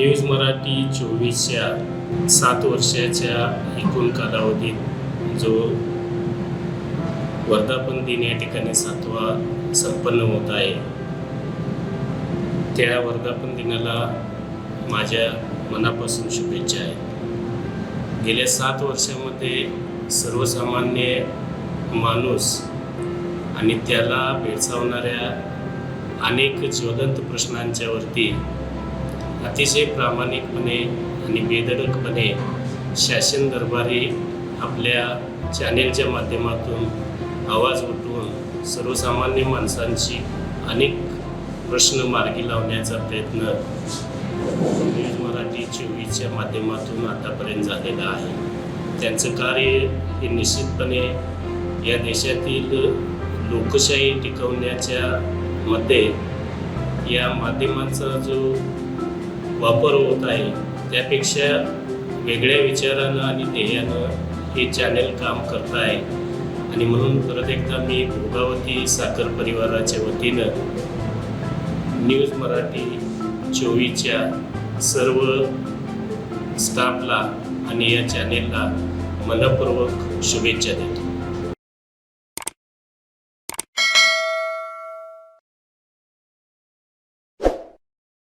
News Marathi चोवीसच्या सात वर्षाच्या एकूण कालावधीत जो वर्धापन दिन या ठिकाणी सातवा संपन्न होत आहे त्या वर्धापन दिनाला माझ्या मनापासून शुभेच्छा आहेत. गेल्या सात वर्षामध्ये सर्वसामान्य माणूस आणि त्याला भेडसावणाऱ्या अनेक ज्वलंत प्रश्नांच्यावरती अतिशय प्रामाणिकपणे आणि बेधडकपणे शासन दरबारी आपल्या चॅनेलच्या माध्यमातून आवाज उठवून सर्वसामान्य माणसांची अनेक प्रश्न मार्गी लावण्याचा प्रयत्न न्यूज मराठी चोवीसच्या माध्यमातून आतापर्यंत झालेला आहे. त्यांचं कार्य हे निश्चितपणे या देशातील लोकशाही टिकवण्याच्या मध्ये या माध्यमाचा जो वापर होत आहे. त्यापेक्षा वेगळ्या विचारानं आणि ध्येयानं हे चॅनेल काम करत आहे आणि म्हणून परत एकदा मी भोगावती साखर परिवाराच्या वतीनं न्यूज मराठी चोवीसच्या सर्व स्टाफला आणि या चॅनेलला मनपूर्वक शुभेच्छा देतो.